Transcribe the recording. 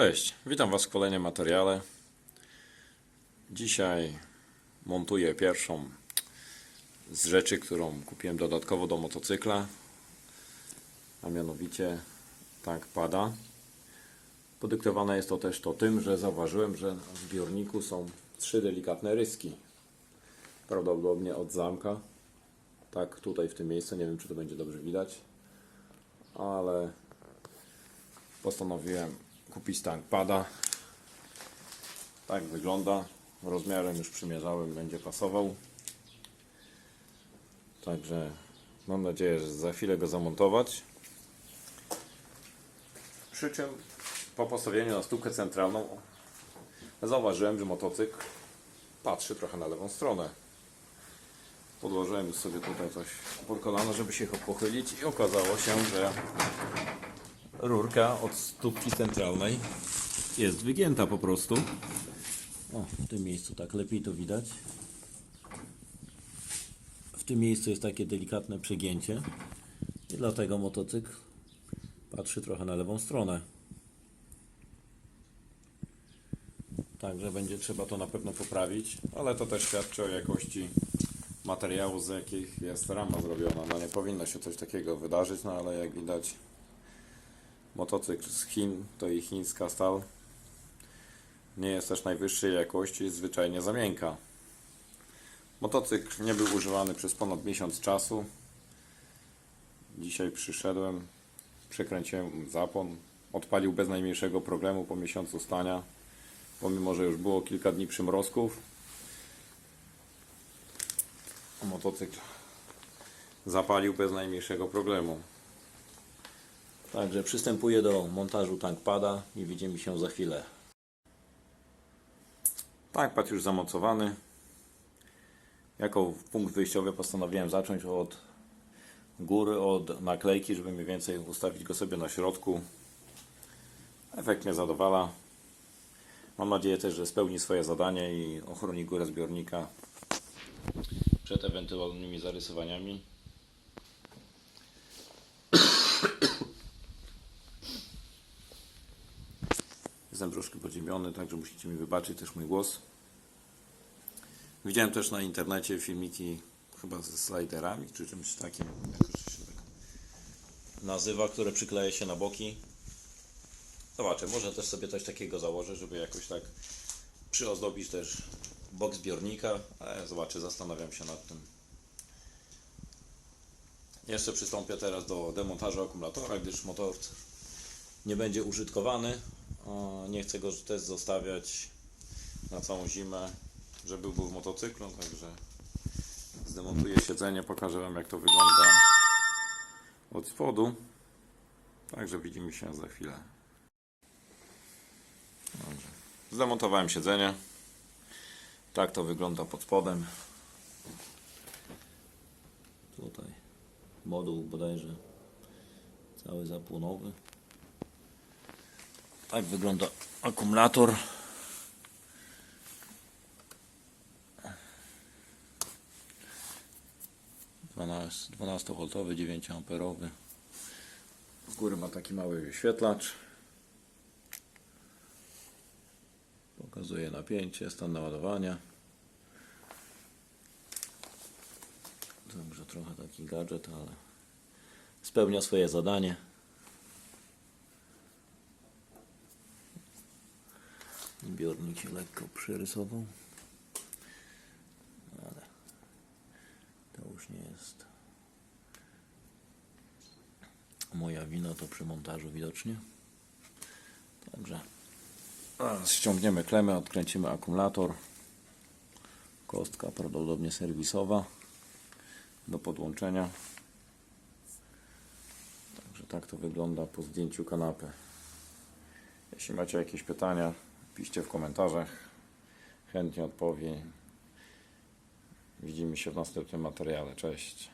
Cześć, witam Was w kolejnym materiale. Dzisiaj montuję pierwszą z rzeczy, którą kupiłem dodatkowo do motocykla, a mianowicie tank pada. Podyktowane jest to też to tym, że zauważyłem, że w zbiorniku są trzy delikatne ryski. Prawdopodobnie od zamka. Tak, tutaj w tym miejscu, nie wiem czy to będzie dobrze widać, ale postanowiłem kupić tank pada. Tak wygląda. Rozmiarem już przymierzałem, będzie pasował. Także mam nadzieję, że za chwilę go zamontować. Przy czym po postawieniu na stółkę centralną zauważyłem, że motocykl patrzy trochę na lewą stronę. Podłożyłem sobie tutaj coś pod kolano, żeby się pochylić i okazało się, że rurka od stópki centralnej jest wygięta po prostu. O, w tym miejscu tak lepiej to widać. W tym miejscu jest takie delikatne przegięcie i dlatego motocykl patrzy trochę na lewą stronę. Także będzie trzeba to na pewno poprawić, ale to też świadczy o jakości materiału, z jakich jest rama zrobiona. No nie powinno się coś takiego wydarzyć, no ale jak widać motocykl z Chin to i chińska stal nie jest też najwyższej jakości, zwyczajnie za miękka. Motocykl nie był używany przez ponad miesiąc czasu. Dzisiaj przyszedłem, przekręciłem zapon, odpalił bez najmniejszego problemu po miesiącu stania, pomimo że już było kilka dni przymrozków. Motocykl zapalił bez najmniejszego problemu. Także przystępuję do montażu tankpada i widzimy się za chwilę. Tankpad już zamocowany. Jako punkt wyjściowy postanowiłem zacząć od góry, od naklejki, żeby mniej więcej ustawić go sobie na środku. Efekt mnie zadowala. Mam nadzieję też, że spełni swoje zadanie i ochroni górę zbiornika przed ewentualnymi zarysowaniami. Jestem troszkę podziemiony, także musicie mi wybaczyć też mój głos. Widziałem też na internecie filmiki chyba ze sliderami, czy czymś takim, jakoś się tak nazywa, które przykleja się na boki. Zobaczę, może też sobie coś takiego założę, żeby jakoś tak przyozdobić też bok zbiornika, ale zobaczę, zastanawiam się nad tym. Jeszcze przystąpię teraz do demontażu akumulatora, gdyż motor nie będzie użytkowany. Nie chcę go też zostawiać na całą zimę, żeby był w motocyklu, także zdemontuję siedzenie, pokażę Wam jak to wygląda od spodu. Także widzimy się za chwilę. Dobrze. Zdemontowałem siedzenie. Tak to wygląda pod spodem. Tutaj moduł bodajże cały zapłonowy. Tak wygląda akumulator. 12V, 9 amperowy. Z góry ma taki mały wyświetlacz. Pokazuje napięcie, stan naładowania. Także trochę taki gadżet, ale spełnia swoje zadanie. Zbiornik się lekko przerysował. Ale to już nie jest moja wina, to przy montażu widocznie. Także ściągniemy klemę, odkręcimy akumulator. Kostka prawdopodobnie serwisowa do podłączenia. Także tak to wygląda po zdjęciu kanapy. Jeśli macie jakieś pytania, piszcie w komentarzach. Chętnie odpowiem. Widzimy się w następnym materiale. Cześć.